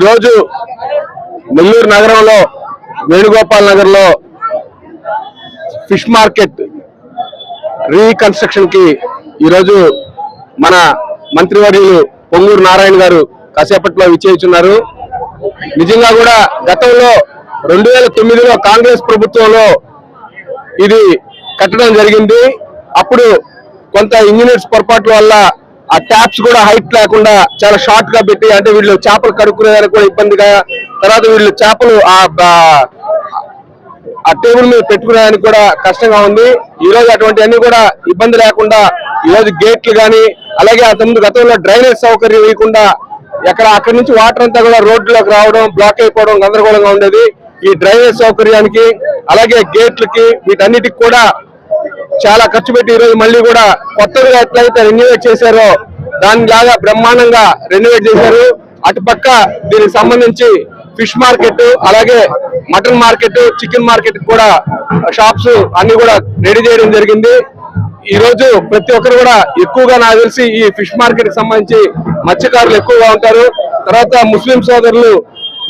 ఈరోజు నెల్లూరు నగరంలో వేణుగోపాల్ నగర్లో ఫిష్ మార్కెట్ రీకన్స్ట్రక్షన్కి ఈరోజు మన మంత్రివర్యులు పొంగూరు నారాయణ గారు కాసేపట్లో విచ్చేస్తున్నారు నిజంగా కూడా గతంలో రెండు వేల తొమ్మిదిలో కాంగ్రెస్ ప్రభుత్వంలో ఇది కట్టడం జరిగింది. అప్పుడు కొంత ఇంజనీర్స్ పొరపాటు వల్ల ఆ ట్యాప్స్ కూడా హైట్ లేకుండా చాలా షార్ట్గా పెట్టి అంటే వీళ్ళు చేపలు కడుక్కునేదానికి కూడా ఇబ్బందిగా తర్వాత వీళ్ళు చేపలు ఆ బా- ఆ టేబుల్ మీద పెట్టుకునేదానికి కూడా కష్టంగా ఉంది. ఈ రోజు అటువంటి అన్ని కూడా ఇబ్బంది లేకుండా ఈ రోజు గేట్లు కానీ అలాగే అంతకుముందు గతంలో డ్రైనేజ్ సౌకర్యం ఇవ్వకుండా ఎక్కడ అక్కడి నుంచి వాటర్ అంతా కూడా రోడ్లోకి రావడం బ్లాక్ అయిపోవడం గందరగోళంగా ఉండేది. ఈ డ్రైనేజ్ సౌకర్యానికి అలాగే గేట్లకి వీటన్నిటికి కూడా చాలా ఖర్చు పెట్టి ఈ రోజు మళ్ళీ కూడా కొత్తగా ఎట్లయితే రెన్యువేట్ చేశారో దానిలాగా బ్రహ్మాండంగా రెన్యువేట్ చేశారు. అటుపక్క దీనికి సంబంధించి ఫిష్ మార్కెట్ అలాగే మటన్ మార్కెట్ చికెన్ మార్కెట్ కూడా షాప్స్ అన్ని కూడా రెడీ చేయడం జరిగింది. ఈ రోజు ప్రతి ఒక్కరు కూడా ఎక్కువగా నాకు తెలిసి ఈ ఫిష్ మార్కెట్కి సంబంధించి మత్స్యకారులు ఎక్కువగా ఉంటారు. తర్వాత ముస్లిం సోదరులు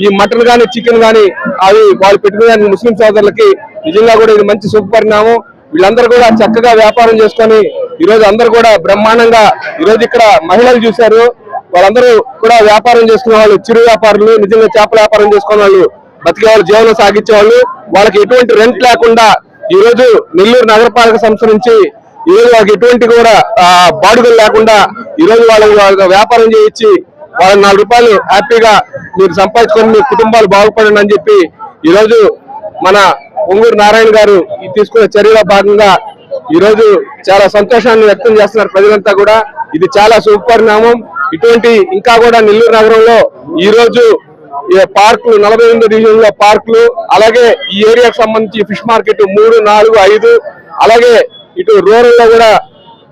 ఈ మటన్ కానీ చికెన్ కానీ అవి వాళ్ళు పెట్టుకునే ముస్లిం సోదరులకి నిజంగా కూడా ఇది మంచి శుభపరిణామం. వీళ్ళందరూ కూడా చక్కగా వ్యాపారం చేసుకొని ఈరోజు అందరు అందరూ కూడా బ్రహ్మాండంగా ఈరోజు ఇక్కడ మహిళలు చూశారు. వాళ్ళందరూ కూడా వ్యాపారం చేసుకునే వాళ్ళు చిరు వ్యాపారులు నిజంగా చేపల వ్యాపారం చేసుకునే వాళ్ళు బతికే వాళ్ళు జీవనం సాగించే వాళ్ళు వాళ్ళకి ఎటువంటి రెంట్ లేకుండా ఈ రోజు నెల్లూరు నగరపాలక సంస్థ నుంచి ఈ రోజు వాళ్ళకి ఎటువంటి కూడా బాడుగలు లేకుండా ఈ రోజు వాళ్ళకి వాళ్ళ వ్యాపారం చేయించి వాళ్ళ నాలుగు రూపాయలు హ్యాపీగా మీరు సంపాదించుకొని మీ కుటుంబాలు బాగుపడండి అని చెప్పి ఈరోజు మన పొంగూరు నారాయణ గారు తీసుకున్న చర్యలో భాగంగా ఈ రోజు చాలా సంతోషాన్ని వ్యక్తం చేస్తున్నారు ప్రజలంతా కూడా. ఇది చాలా సుపరిణామం. ఇటువంటి ఇంకా కూడా నెల్లూరు నగరంలో ఈ రోజు ఈ పార్కులు నలభై ఎనిమిది డివిజన్లో పార్కులు అలాగే ఈ ఏరియాకు సంబంధించి ఫిష్ మార్కెట్ మూడు నాలుగు ఐదు అలాగే ఇటు రూరల్లో కూడా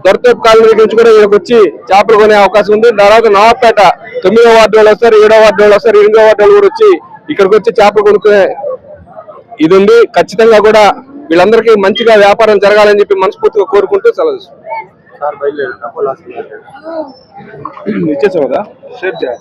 దొరతేపు కాలనీ నుంచి కూడా ఇక్కడికి వచ్చి చేపలు కొనే అవకాశం ఉంది. తర్వాత నవాపేట తొమ్మిదో వార్డు వాళ్ళు వస్తారు ఏడో వార్డు వాళ్ళు వస్తారు ఎనిమిదో వార్డు వాళ్ళు కూడా వచ్చి ఇక్కడికి వచ్చి చేపలు కొనుక్కునే ఇది ఉంది ఖచ్చితంగా కూడా వీళ్ళందరికీ మంచిగా వ్యాపారం జరగాలని చెప్పి మనస్ఫూర్తిగా కోరుకుంటూ సెలవు. ఇచ్చేసావు కదా? షేర్ చేయాలి.